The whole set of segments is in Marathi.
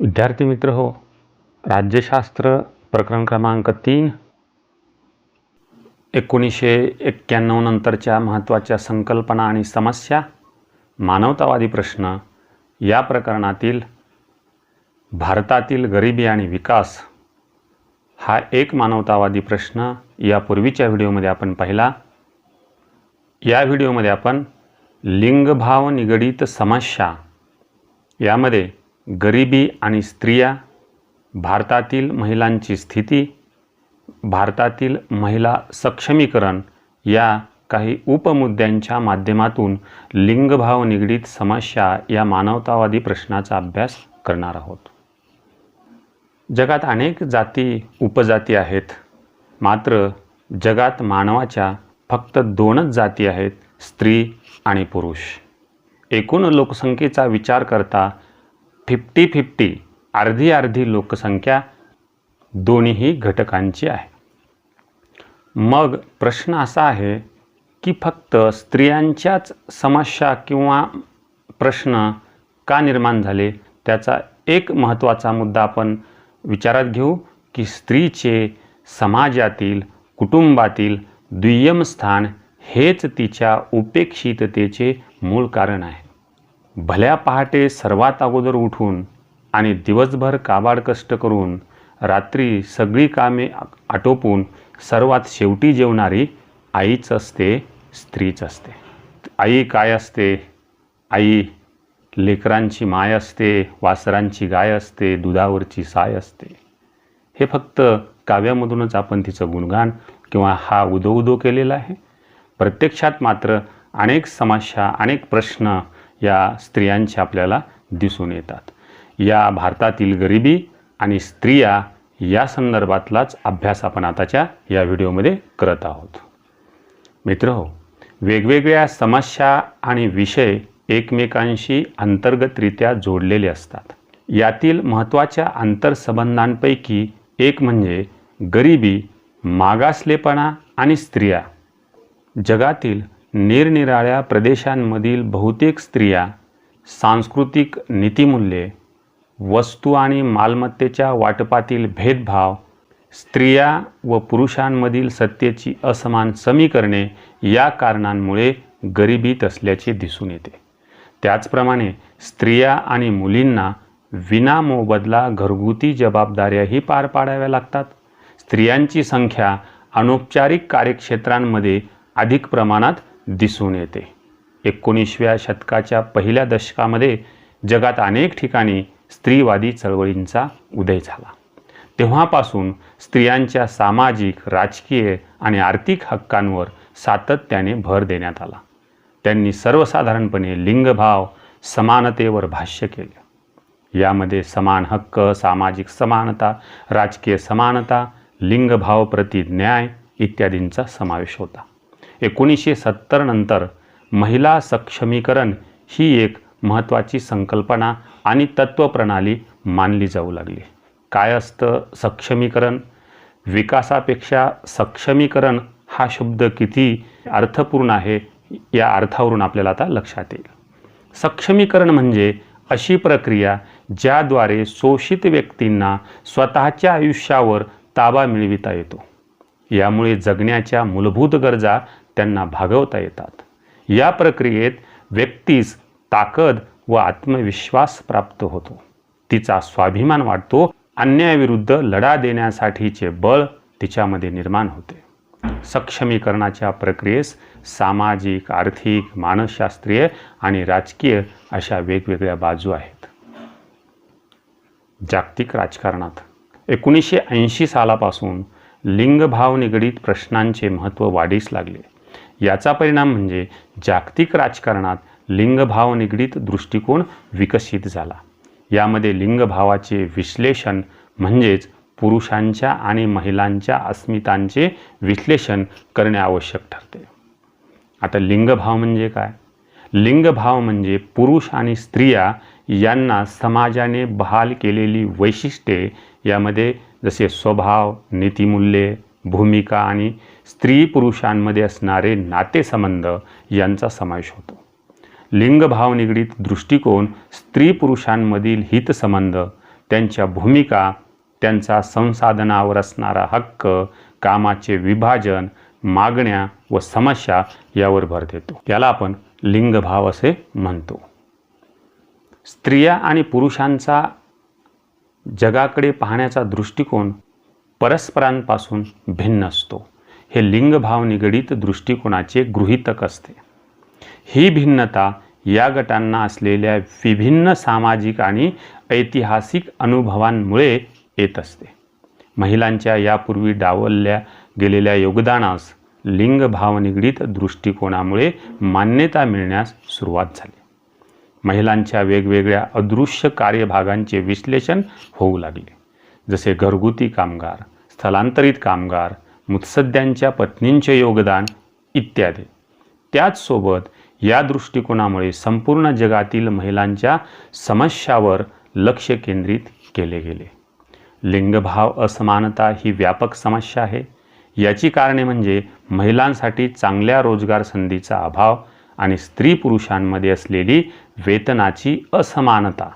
विद्यार्थी मित्र हो राज्यशास्त्र प्रकरण क्रमांक तीन एकोणीसशे एक्क्याण्णव नंतरच्या महत्त्वाच्या संकल्पना आणि समस्या मानवतावादी प्रश्न या प्रकरणातील भारतातील गरिबी आणि विकास हा एक मानवतावादी प्रश्न यापूर्वीच्या व्हिडिओमध्ये आपण पाहिला. या व्हिडिओमध्ये आपण लिंगभाव निगडित समस्या यामध्ये गरिबी आणि स्त्रिया भारतातील महिलांची स्थिती भारतातील महिला सक्षमीकरण या काही उपमुद्द्यांच्या माध्यमातून लिंगभाव निगडीत समस्या या मानवतावादी प्रश्नाचा अभ्यास करणार आहोत. जगात अनेक जाती उपजाती आहेत. मात्र जगात मानवाच्या फक्त दोनच जाती आहेत स्त्री आणि पुरुष. एकूण लोकसंख्येचा विचार करता फिफ्टी फिफ्टी अर्धी अर्धी लोकसंख्या दोन्हीही घटकांची आहे. मग प्रश्न असा आहे की फक्त स्त्रियांच्याच समस्या किंवा प्रश्न का निर्माण झाले? त्याचा एक महत्त्वाचा मुद्दा आपण विचारात घेऊ की स्त्रीचे समाजातील कुटुंबातील दुय्यम स्थान हेच तिच्या उपेक्षिततेचे मूळ कारण आहे. भल्या पहाटे सर्वात अगोदर उठून आणि दिवसभर काबाड कष्ट करून रात्री सगळी कामे आटोपून सर्वात शेवटी जेवणारी आईच असते स्त्रीच असते. आई काय असते? आई लेकरांची माय असते वासरांची गाय असते दुधावरची साय असते. हे फक्त काव्यामधूनच आपण तिचं गुणगान किंवा हा उदो उदो केलेला आहे. प्रत्यक्षात मात्र अनेक समस्या अनेक प्रश्न या स्त्रियांचे आपल्याला दिसून येतात. या भारतातील गरिबी आणि स्त्रिया या संदर्भातलाच अभ्यास आपण आताच्या या व्हिडिओमध्ये करत आहोत. मित्र हो वेगवेगळ्या समस्या आणि विषय एकमेकांशी अंतर्गतरित्या जोडलेले असतात. यातील महत्त्वाच्या आंतरसंबंधांपैकी एक म्हणजे गरिबी मागासलेपणा आणि स्त्रिया. जगातील निरनिराळ्या प्रदेशांमधील बहुतेक स्त्रिया सांस्कृतिक नीतिमूल्ये वस्तू आणि मालमत्तेच्या वाटपातील भेदभाव स्त्रिया व पुरुषांमधील सत्तेची असमान समीकरणे या कारणांमुळे गरिबीत असल्याचे दिसून येते. त्याचप्रमाणे स्त्रिया आणि मुलींना विनामोबदला घरगुती जबाबदाऱ्याही पार पाडाव्या लागतात. स्त्रियांची संख्या अनौपचारिक कार्यक्षेत्रांमध्ये अधिक प्रमाणात दिसून येते. एकोणीसव्या शतकाच्या पहिल्या दशकामध्ये जगात अनेक ठिकाणी स्त्रीवादी चळवळींचा उदय झाला. तेव्हापासून स्त्रियांच्या सामाजिक राजकीय आणि आर्थिक हक्कांवर सातत्याने भर देण्यात आला. त्यांनी सर्वसाधारणपणे लिंगभाव समानतेवर भाष्य केलं. यामध्ये समान हक्क सामाजिक समानता राजकीय समानता लिंगभाव प्रति न्याय इत्यादींचा समावेश होता. एकोणीसशे सत्तर नंतर महिला सक्षमीकरण ही एक महत्त्वाची संकल्पना आणि तत्त्वप्रणाली मानली जाऊ लागली. काय असतं सक्षमीकरण? विकासापेक्षा सक्षमीकरण हा शब्द किती अर्थपूर्ण आहे या अर्थावरून आपल्याला आता लक्षात येईल. सक्षमीकरण म्हणजे अशी प्रक्रिया ज्याद्वारे शोषित व्यक्तींना स्वतःच्या आयुष्यावर ताबा मिळविता येतो. यामुळे जगण्याच्या मूलभूत गरजा त्यांना भागवता येतात. या प्रक्रियेत व्यक्तीस ताकद व आत्मविश्वास प्राप्त होतो. तिचा स्वाभिमान वाढतो अन्यायाविरुद्ध लढा देण्यासाठीचे बळ तिच्यामध्ये निर्माण होते. सक्षमीकरणाच्या प्रक्रियेस सामाजिक आर्थिक मानसशास्त्रीय आणि राजकीय अशा वेगवेगळ्या बाजू आहेत. जागतिक राजकारणात एकोणीसशे ऐंशी सालापासून लिंगभाव निगडीत प्रश्नांचे महत्त्व वाढीस लागले. याचा परिणाम म्हणजे जागतिक राजकारणात लिंगभाव निगडीत दृष्टिकोन विकसित झाला. यामध्ये लिंगभावाचे विश्लेषण म्हणजेच पुरुषांच्या आणि महिलांच्या अस्मितांचे विश्लेषण करणे आवश्यक ठरते. आता लिंगभाव म्हणजे काय? लिंगभाव म्हणजे पुरुष आणि स्त्रिया यांना समाजाने बहाल केलेली वैशिष्ट्ये यामध्ये जसे स्वभाव नीतिमूल्ये भूमिका आणि स्त्री पुरुषांमध्ये असणारे नातेसंबंध यांचा समावेश होतो. लिंगभाव निगडीत दृष्टिकोन स्त्री पुरुषांमधील हितसंबंध त्यांच्या भूमिका त्यांचा संसाधनावर असणारा हक्क कामाचे विभाजन मागण्या व समस्या यावर भर देतो. याला आपण लिंगभाव असे म्हणतो. स्त्रिया आणि पुरुषांचा जगाकडे पाहण्याचा दृष्टिकोन परस्परांपासून भिन्न असतो. हे लिंगभाव निगडीत दृष्टिकोनाचे गृहीतक असते. ही भिन्नता या गटांना असलेल्या विभिन्न सामाजिक आणि ऐतिहासिक अनुभवांमुळे येत असते. महिलांच्या यापूर्वी डावलल्या गेलेल्या योगदानास लिंगभाव निगडीत दृष्टिकोनामुळे मान्यता मिळण्यास सुरुवात झाली. महिलांच्या वेगवेगळ्या अदृश्य कार्यभागांचे विश्लेषण होऊ लागले. जसे घरगुती कामगार स्थलांतरित कामगार मुत्सद्यांच्या पत्नींचे योगदान इत्यादी. त्याचसोबत या दृष्टिकोनामुळे संपूर्ण जगातील महिलांच्या समस्यावर लक्ष केंद्रित केले गेले. लिंगभाव असमानता ही व्यापक समस्या आहे. याची कारणे म्हणजे महिलांसाठी चांगल्या रोजगार संधीचा अभाव आणि स्त्री पुरुषांमध्ये असलेली वेतनाची असमानता.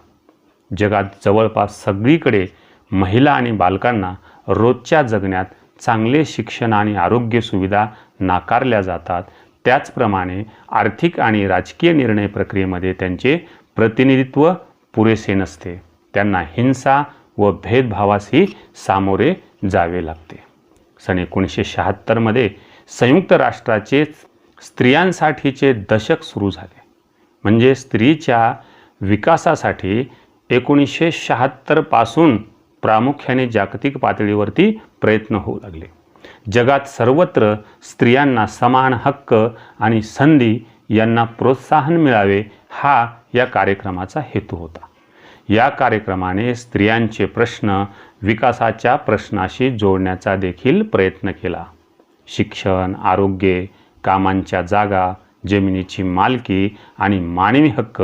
जगात जवळपास सगळीकडे महिला आणि बालकांना रोजच्या जगण्यात चांगले शिक्षण आणि आरोग्य सुविधा नाकारल्या जातात. त्याचप्रमाणे आर्थिक आणि राजकीय निर्णय प्रक्रियेमध्ये त्यांचे प्रतिनिधित्व पुरेसे नसते. त्यांना हिंसा व भेदभावासही सामोरे जावे लागते. सन एकोणीसशे शहात्तरमध्ये संयुक्त राष्ट्राचे स्त्रियांसाठीचे दशक सुरू झाले. म्हणजे स्त्रीच्या विकासासाठी एकोणीसशे शहात्तरपासून प्रामुख्याने जागतिक पातळीवरती प्रयत्न होऊ लागले. जगात सर्वत्र स्त्रियांना समान हक्क आणि संधी यांना प्रोत्साहन मिळावे हा या कार्यक्रमाचा हेतू होता. या कार्यक्रमाने स्त्रियांचे प्रश्न विकासाच्या प्रश्नाशी जोडण्याचा देखील प्रयत्न केला. शिक्षण आरोग्य कामांच्या जागा जमिनीची मालकी आणि मानवी हक्क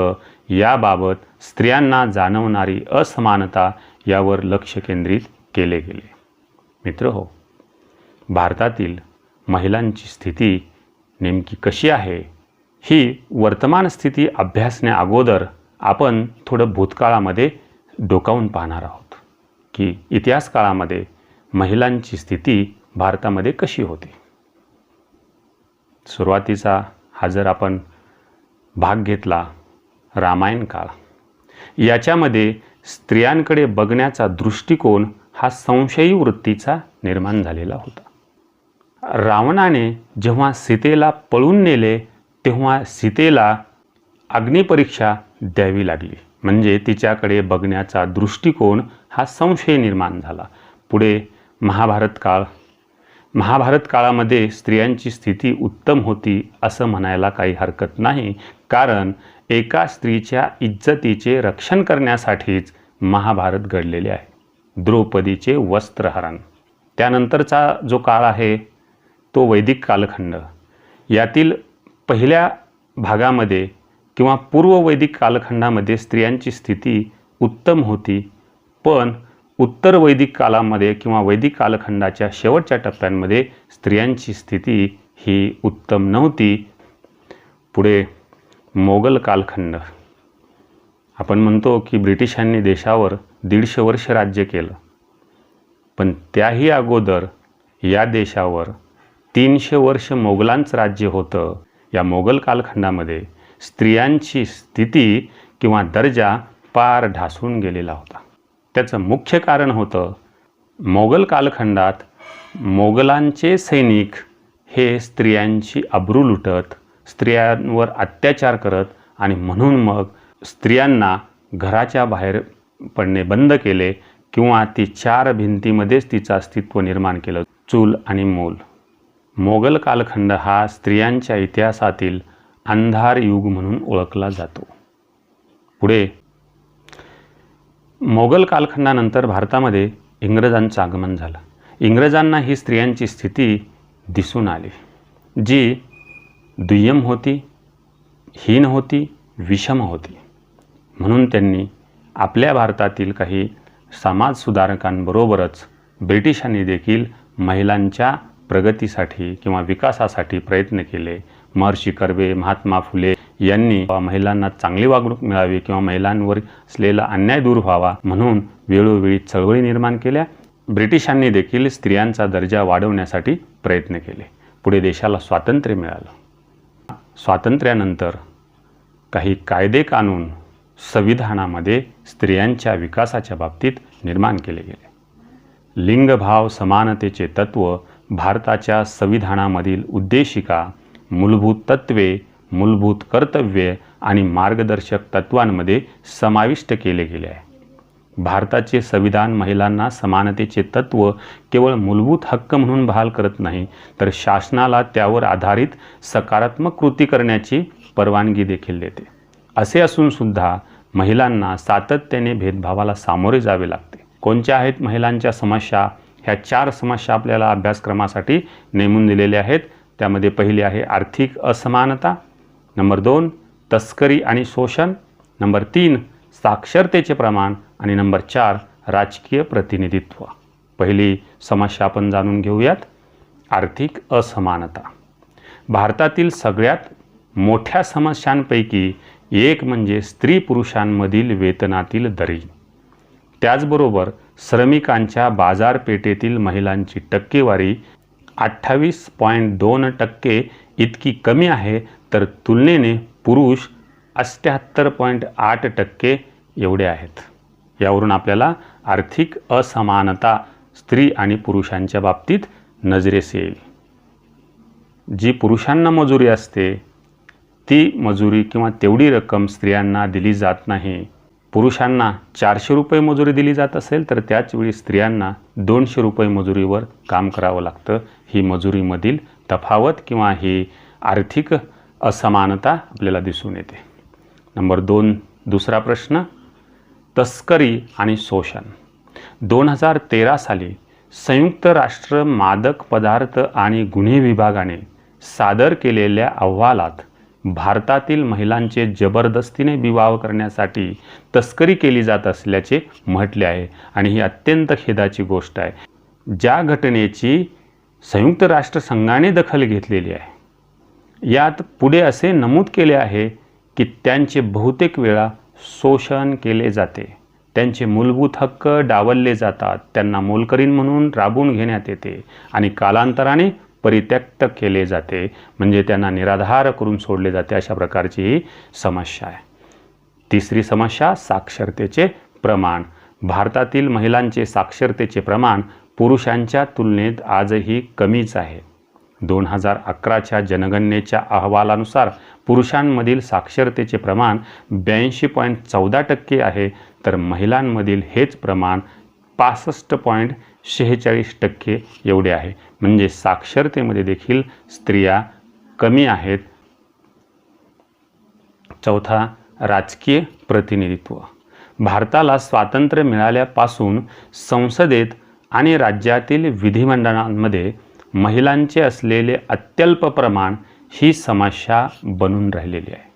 याबाबत स्त्रियांना जाणवणारी असमानता यावर लक्ष केंद्रित केले गेले. मित्र हो भारतातील महिलांची स्थिती नेमकी कशी आहे? ही वर्तमान स्थिती अभ्यासण्या अगोदर आपण थोडं भूतकाळामध्ये डोकावून पाहणार आहोत. की इतिहास काळामध्ये महिलांची स्थिती भारतामध्ये कशी होती? सुरुवातीचा हा जर आपण भाग घेतला रामायण काळ याच्यामध्ये स्त्रियांकडे बघण्याचा दृष्टिकोन हा संशयी वृत्तीचा निर्माण झालेला होता. रावणाने जेव्हा सीतेला पळून नेले तेव्हा सीतेला अग्निपरीक्षा द्यावी लागली. म्हणजे तिच्याकडे बघण्याचा दृष्टिकोन हा संशय निर्माण झाला. पुढे महाभारत काळ. महाभारत काळामध्ये स्त्रियांची स्थिती उत्तम होती असं म्हणायला काही हरकत नाही. कारण एका स्त्रीच्या इज्जतीचे रक्षण करण्यासाठीच महाभारत घडलेले आहे. द्रौपदीचे वस्त्रहरण. त्यानंतरचा जो काळ आहे तो वैदिक कालखंड. यातील पहिल्या भागामध्ये किंवा पूर्व वैदिक कालखंडामध्ये स्त्रियांची स्थिती उत्तम होती पण उत्तर वैदिक कालामध्ये किंवा वैदिक कालखंडाच्या शेवटच्या टप्प्यांमध्ये स्त्रियांची स्थिती ही उत्तम नव्हती. पुढे मोगल कालखंड. आपण म्हणतो की ब्रिटिशांनी देशावर दीडशे वर्ष राज्य केलं. पण त्याही अगोदर या देशावर तीनशे वर्ष मोगलांचं राज्य होतं. या मोगल कालखंडामध्ये स्त्रियांची स्थिती किंवा दर्जा पार ढासून गेलेला होता. त्याचं मुख्य कारण होतं मोगल कालखंडात मोगलांचे सैनिक हे स्त्रियांची अब्रू लुटत स्त्रियांवर अत्याचार करत आणि म्हणून मग स्त्रियांना घराच्या बाहेर पडणे बंद केले किंवा ती चार भिंतीमध्येच तिचं अस्तित्व निर्माण केलं चूल आणि मूल. मोगल कालखंड हा स्त्रियांच्या इतिहासातील अंधार युग म्हणून ओळखला जातो. पुढे मोगल कालखंडानंतर भारतामध्ये इंग्रजांचं आगमन झालं. इंग्रजांना ही स्त्रियांची स्थिती दिसून आली जी दुय्यम होती हीन होती विषम होती. म्हणून त्यांनी आपल्या भारतातील काही समाजसुधारकांबरोबरच ब्रिटिशांनी देखील महिलांच्या प्रगतीसाठी किंवा विकासासाठी प्रयत्न केले. महर्षी कर्वे महात्मा फुले यांनी महिलांना चांगली वागणूक मिळावी किंवा महिलांवर असलेला अन्याय दूर व्हावा म्हणून वेळोवेळी चळवळी निर्माण केल्या. ब्रिटिशांनी देखील स्त्रियांचा दर्जा वाढवण्यासाठी प्रयत्न केले. पुढे देशाला स्वातंत्र्य मिळालं. स्वातंत्र्यानंतर काही कायदे कानून संविधानामध्ये स्त्रियांच्या विकासाच्या बाबतीत निर्माण केले गेले. लिंगभाव समानतेचे तत्व भारताच्या संविधानामधील उद्देशिका मूलभूत तत्वे मूलभूत कर्तव्ये आणि मार्गदर्शक तत्वांमध्ये समाविष्ट केले गेले आहे. भारताचे संविधान महिलांना समानतेचे तत्व केवळ मूलभूत हक्क म्हणून बहाल करत नाही तर शासनाला त्यावर आधारित सकारात्मक कृती करण्याची परवानगी देखील देते. असे असून सुद्धा महिलांना सातत्याने भेदभावाला सामोरे जावे लागते. कोणत्या आहेत महिलांच्या समस्या? ह्या चार समस्या आपल्याला अभ्यासक्रमासाठी नेमून दिलेल्या आहेत. त्यामध्ये पहिली आहे आर्थिक असमानता. नंबर दोन तस्करी आणि शोषण. नंबर तीन साक्षरतेचे प्रमाण. आणि नंबर चार राजकीय प्रतिनिधित्व. पहिली समस्या आपण जाणून घेऊयात. आर्थिक असमानता. भारतातील सगळ्यात मोठ्या समस्यांपैकी एक म्हणजे स्त्री पुरुषांमधील वेतनातील दरी. त्याचबरोबर श्रमिकांच्या बाजारपेठेतील महिलांची टक्केवारी अठ्ठावीस पॉईंट दोन टक्के इतकी कमी आहे तर तुलनेने पुरुष अष्ट्याहत्तर पॉईंट आठ टक्के एवढे आहेत. यावरून आपल्याला आर्थिक असमानता स्त्री आणि पुरुषांच्या बाबतीत नजरेस येईल. जी पुरुषांना मजुरी असते ती मजुरी किंवा तेवढी रक्कम स्त्रियांना दिली जात नाही. पुरुषांना चारशे रुपये मजुरी दिली जात असेल तर त्याचवेळी स्त्रियांना दोनशे रुपये मजुरीवर काम करावं लागतं. ही मजुरीमधील तफावत किंवा ही आर्थिक असमानता आपल्याला दिसून येते. नंबर दोन दुसरा प्रश्न तस्करी आणि शोषण. दोन हजार तेरा साली संयुक्त राष्ट्र मादक पदार्थ आणि गुन्हे विभागाने सादर केलेल्या अहवालात भारतातील महिलांचे जबरदस्तीने विवाह करण्यासाठी तस्करी केली जात असल्याचे म्हटले आहे आणि ही अत्यंत खेदाची गोष्ट आहे. ज्या घटनेची संयुक्त राष्ट्रसंघाने दखल घेतलेली आहे यात पुढे असे नमूद केले आहे की त्यांचे बहुतेक वेळा शोषण केले जाते. त्यांचे मूलभूत हक्क डावलले जातात. त्यांना मोलकरीण म्हणून राबून घेण्यात येते आणि कालांतराने परित्यक्त केले जाते म्हणजे त्यांना निराधार करून सोडले जाते अशा प्रकारची ही समस्या आहे. तिसरी समस्या साक्षरतेचे प्रमाण. भारतातील महिलांचे साक्षरतेचे प्रमाण पुरुषांच्या तुलनेत आजही कमीच आहे. दोन हजार अकराच्या जनगणनेच्या अहवालानुसार पुरुषांमधील साक्षरतेचे प्रमाण ब्याऐंशी पॉईंट चौदा टक्के आहे तर महिलांमधील हेच प्रमाण पासष्ट पॉईंट शेहेचाळीस टक्के एवढे आहे. म्हणजे साक्षरतेमध्ये देखील स्त्रिया कमी आहेत. चौथा राजकीय प्रतिनिधित्व. भारताला स्वातंत्र्य मिळाल्यापासून संसदेत आणि राज्यातील विधिमंडळांमध्ये महिलांचे असलेले अत्यल्प प्रमाण ही समस्या बनून राहिलेली आहे.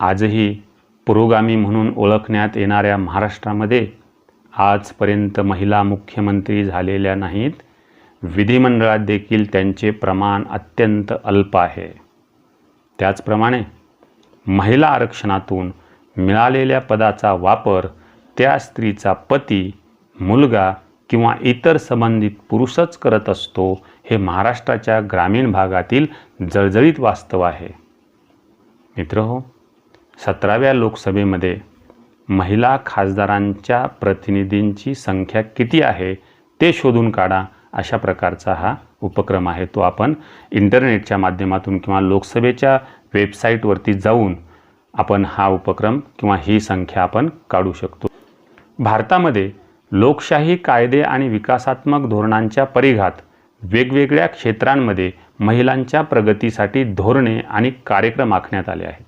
आजही पुरोगामी म्हणून ओळखण्यात येणाऱ्या महाराष्ट्रामध्ये आजपर्यंत महिला मुख्यमंत्री झालेल्या नाहीत. विधिमंडळात देखील त्यांचे प्रमाण अत्यंत अल्प आहे. त्याचप्रमाणे महिला आरक्षणातून मिळालेल्या पदाचा वापर त्या स्त्रीचा पती मुलगा किंवा इतर संबंधित पुरुषच करत असतो हे महाराष्ट्राच्या ग्रामीण भागातील जळजळीत वास्तव आहे. मित्र हो सतराव्या लोकसभेमध्ये महिला खासदारांच्या प्रतिनिधींची संख्या किती आहे ते शोधून काढा. अशा प्रकारचा हा उपक्रम आहे. तो आपण इंटरनेटच्या माध्यमातून किंवा लोकसभेच्या वेबसाईटवरती जाऊन आपण हा उपक्रम किंवा ही संख्या आपण काढू शकतो. भारतामध्ये लोकशाही कायदे आणि विकासात्मक धोरणांच्या परिघात वेगवेगळ्या क्षेत्रांमध्ये महिलांच्या प्रगतीसाठी धोरणे आणि कार्यक्रम आखण्यात आले आहेत.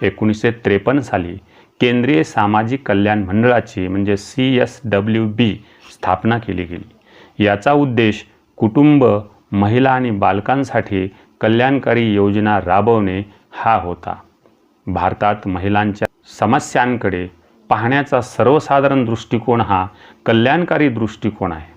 एकोणीसशे त्रेपन्न साली केंद्रीय सामाजिक कल्याण मंडळाची म्हणजे सी एस डब्ल्यू बी स्थापना केली गेली. याचा उद्देश कुटुंब महिला आणि बालकांसाठी कल्याणकारी योजना राबवणे हा होता. भारतात महिलांच्या समस्यांकडे पाहण्याचा सर्वसाधारण दृष्टिकोन हा कल्याणकारी दृष्टिकोन आहे.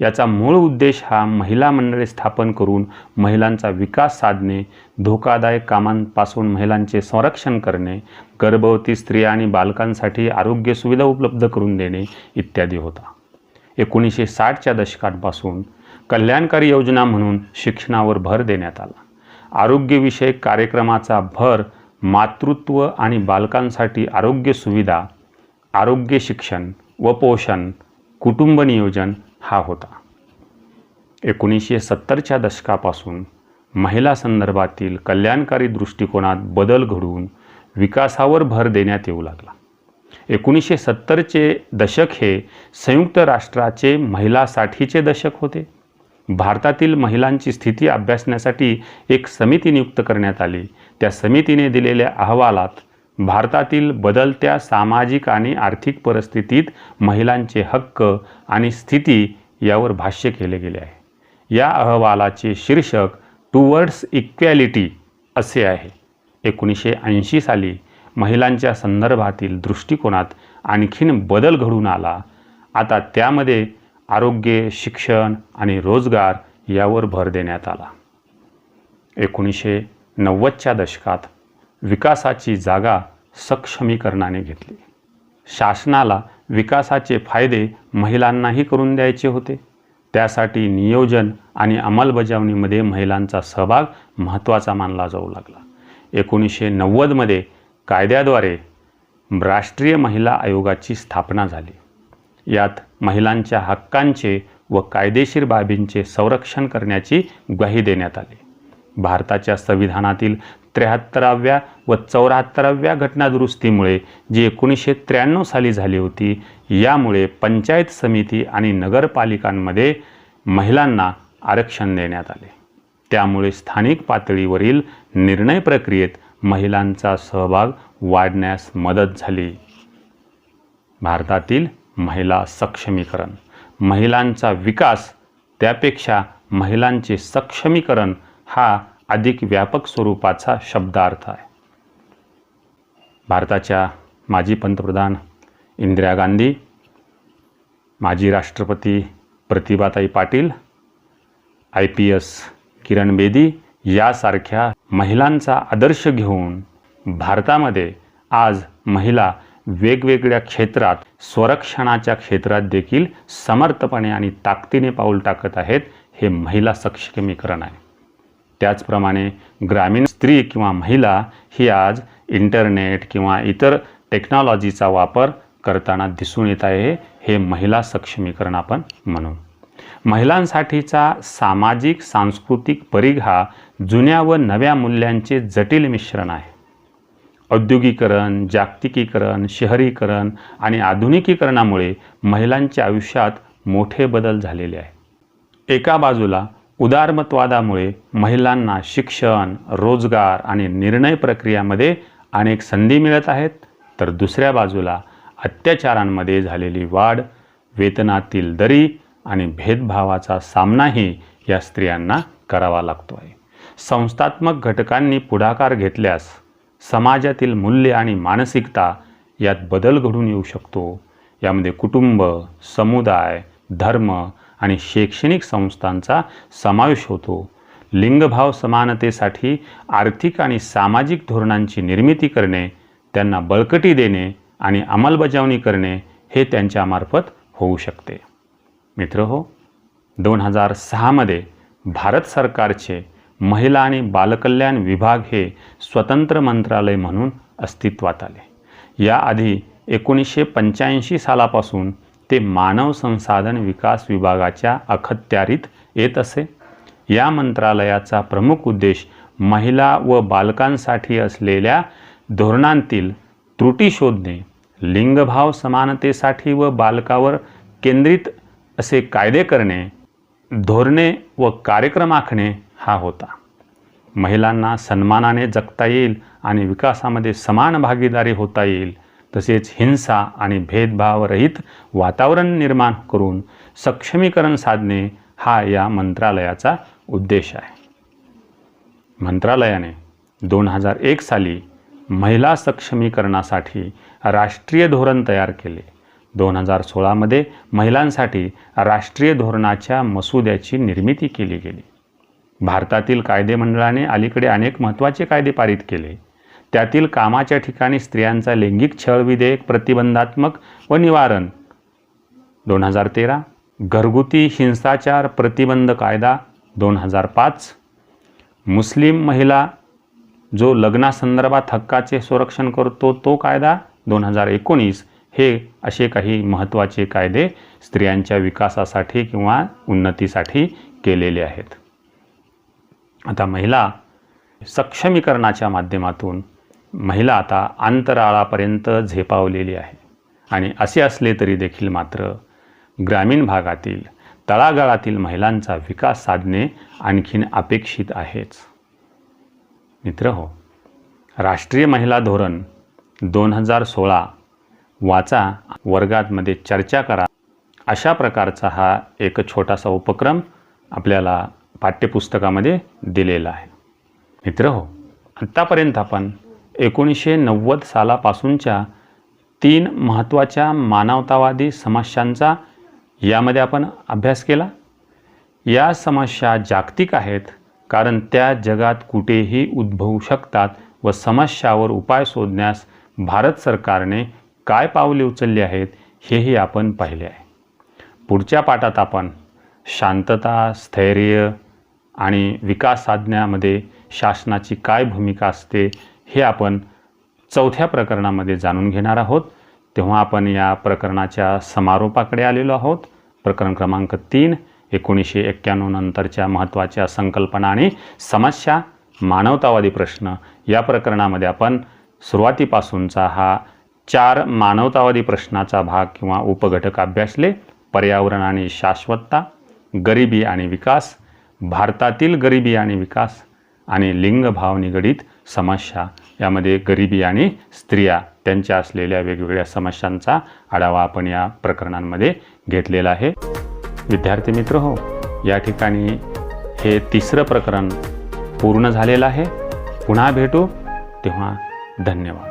याचा मूळ उद्देश हा महिला मंडळे स्थापन करून महिलांचा विकास साधणे धोकादायक कामांपासून महिलांचे संरक्षण करणे गर्भवती स्त्रिया आणि बालकांसाठी आरोग्य सुविधा उपलब्ध करून देणे इत्यादी होता. एकोणीसशे साठच्या दशकांपासून कल्याणकारी योजना म्हणून शिक्षणावर भर देण्यात आला. आरोग्यविषयक कार्यक्रमाचा भर मातृत्व आणि बालकांसाठी आरोग्य सुविधा आरोग्य शिक्षण व पोषण कुटुंब नियोजन हा होता. एकोणीसशे सत्तरच्या दशकापासून महिला संदर्भातील कल्याणकारी दृष्टिकोनात बदल घडवून विकासावर भर देण्यात येऊ लागला. एकोणीसशे सत्तरचे दशक हे संयुक्त राष्ट्राचे महिलासाठीचे दशक होते. भारतातील महिलांची स्थिती अभ्यासण्यासाठी एक समिती नियुक्त करण्यात आली. त्या समितीने दिलेल्या अहवालात भारतातील बदलत्या सामाजिक आणि आर्थिक परिस्थितीत महिलांचे हक्क आणि स्थिती यावर भाष्य केले गेले आहे. या अहवालाचे शीर्षक टुवर्ड्स इक्वॅलिटी असे आहे. एकोणीसशे ऐंशी साली महिलांच्या संदर्भातील दृष्टिकोनात आणखीन बदल घडून आला. आता त्यामध्ये आरोग्य शिक्षण आणि रोजगार यावर भर देण्यात आला. एकोणीसशे नव्वदच्या दशकात विकासाची जागा सक्षमीकरणाने घेतली. शासनाला विकासाचे फायदे महिलांनाही करून द्यायचे होते. त्यासाठी नियोजन आणि अंमलबजावणीमध्ये महिलांचा सहभाग महत्त्वाचा मानला जाऊ लागला. एकोणीसशे नव्वदमध्ये कायद्याद्वारे राष्ट्रीय महिला आयोगाची स्थापना झाली. यात महिलांच्या हक्कांचे व कायदेशीर बाबींचे संरक्षण करण्याची ग्वाही देण्यात आली. भारताच्या संविधानातील त्र्याहत्तराव्या व चौऱ्याहत्तराव्या घटनादुरुस्तीमुळे जी एकोणीसशे त्र्याण्णव साली झाली होती यामुळे पंचायत समिती आणि नगरपालिकांमध्ये महिलांना आरक्षण देण्यात आले. त्यामुळे स्थानिक पातळीवरील निर्णय प्रक्रियेत महिलांचा सहभाग वाढण्यास मदत झाली. भारतातील महिला सक्षमीकरण महिलांचा विकास त्यापेक्षा महिलांचे सक्षमीकरण हा अधिक व्यापक स्वरूपाचा शब्दार्थ आहे. भारताच्या माजी पंतप्रधान इंदिरा गांधी माजी राष्ट्रपती प्रतिभाताई Patil I P S Kiran Bedi यासारख्या महिलांचा आदर्श घेऊन भारतामध्ये आज महिला वेगवेगळ्या क्षेत्रात स्वरक्षणाच्या क्षेत्रात देखील समर्थपणे आणि ताकदीने पाऊल टाकत आहेत हे महिला सक्षमीकरण आहे. त्याचप्रमाणे ग्रामीण स्त्री किंवा महिला ही आज इंटरनेट किंवा इतर टेक्नॉलॉजीचा वापर करताना दिसून येत आहे हे महिला सक्षमीकरण आपण म्हणू. महिलांसाठीचा सामाजिक सांस्कृतिक परिघ हा जुन्या व नव्या मूल्यांचे जटिल मिश्रण आहे. औद्योगिकरण जागतिकीकरण शहरीकरण आणि आधुनिकीकरणामुळे महिलांच्या आयुष्यात मोठे बदल झालेले आहे. एका बाजूला उदारमतवादामुळे महिलांना शिक्षण रोजगार आणि निर्णय प्रक्रियामध्ये अनेक संधी मिळत आहेत. तर दुसऱ्या बाजूला अत्याचारांमध्ये झालेली वाढ वेतनातील दरी आणि भेदभावाचा सामनाही या स्त्रियांना करावा लागतो आहे संस्थात्मक घटकांनी पुढाकार घेतल्यास समाजातील मूल्य आणि मानसिकता यात बदल घडून येऊ शकतो. यामध्ये कुटुंब समुदाय धर्म आणि शैक्षणिक संस्थांचा समावेश होतो. लिंगभाव समानतेसाठी आर्थिक आणि सामाजिक धोरणांची निर्मिती करणे त्यांना बळकटी देणे आणि अंमलबजावणी करणे हे त्यांच्यामार्फत होऊ शकते. मित्र हो दोन हजार सहामध्ये भारत सरकारचे महिला आणि बालकल्याण विभाग हे स्वतंत्र मंत्रालय म्हणून अस्तित्वात आले. याआधी एकोणीसशे पंच्याऐंशी सालापासून ते मानव संसाधन विकास विभागाच्या अखत्यारीत येत असे. या मंत्रालयाचा प्रमुख उद्देश महिला व बालकांसाठी असलेल्या धोरणांतील त्रुटी शोधणे लिंगभाव समानतेसाठी व बालकावर केंद्रित असे कायदे करणे धोरणे व कार्यक्रम आखणे हा होता. महिलांना सन्मानाने जगता येईल आणि विकासामध्ये समान भागीदारी होता येईल तसेच हिंसा आणि भेदभावरहित वातावरण निर्माण करून सक्षमीकरण साधणे हा या मंत्रालयाचा उद्देश आहे. मंत्रालयाने दोन हजार एक साली महिला सक्षमीकरणासाठी राष्ट्रीय धोरण तयार केले. दोन हजार सोळामध्ये महिलांसाठी राष्ट्रीय धोरणाच्या मसुद्याची निर्मिती केली गेली. भारतातील कायदेमंडळाने अलीकडे अनेक महत्त्वाचे कायदे पारित केले. त्यातील कामाच्या ठिकाणी स्त्रियांचा लैंगिक छळ विधेयक प्रतिबंधात्मक व निवारण. दोन हजार तेरा घरगुती हिंसाचार प्रतिबंध कायदा दोन हजार पाच मुस्लिम महिला जो लग्नासंदर्भात हक्काचे संरक्षण करतो तो कायदा दोन हजार एकोणीस. हे असे काही महत्त्वाचे कायदे स्त्रियांच्या विकासासाठी किंवा उन्नतीसाठी केलेले आहेत. आता महिला सक्षमीकरणाच्या माध्यमातून महिला आता अंतराळापर्यंत झेपावलेली आहे. आणि असे असले तरी देखील मात्र ग्रामीण भागातील तळागाळातील महिलांचा विकास साधणे आणखीन अपेक्षित आहेच. मित्र हो राष्ट्रीय महिला धोरण दोन हजार सोळा वाचा वर्गातमध्ये चर्चा करा. अशा प्रकारचा हा एक छोटासा उपक्रम आपल्याला पाठ्यपुस्तकामध्ये दिलेला आहे. मित्र हो आत्तापर्यंत आपण एकोणीसशे नव्वद सालापासूनच्या तीन महत्त्वाच्या मानवतावादी समस्यांचा यामध्ये आपण अभ्यास केला. या समस्या जागतिक आहेत कारण त्या जगात कुठेही उद्भवू शकतात व समस्यावर उपाय शोधण्यास भारत सरकारने काय पावले उचलली आहेत हेही आपण पाहिले आहे. पुढच्या पाठात आपण शांतता स्थैर्य आणि विकास साधण्यामध्ये शासनाची काय भूमिका असते हे आपण चौथ्या प्रकरणामध्ये जाणून घेणार आहोत. तेव्हा आपण या प्रकरणाच्या समारोपाकडे आलेलो आहोत. प्रकरण क्रमांक तीन एकोणीसशे एक्क्याण्णव नंतरच्या महत्त्वाच्या संकल्पना आणि समस्या मानवतावादी प्रश्न. या प्रकरणामध्ये आपण सुरुवातीपासूनचा हा चार मानवतावादी प्रश्नाचा भाग किंवा उपघटक अभ्यासले. पर्यावरण आणि शाश्वतता गरिबी आणि विकास भारतातील गरिबी आणि विकास आणि लिंगभाव निगडीत समस्या यामध्ये गरिबी आणि स्त्रिया त्यांच्या असलेल्या वेगवेगळ्या समस्यांचा आढावा आपण या प्रकरणांमध्ये घेतलेला आहे. विद्यार्थी मित्र हो या ठिकाणी हे तिसरं प्रकरण पूर्ण झालेलं आहे. पुन्हा भेटू. तेव्हा धन्यवाद.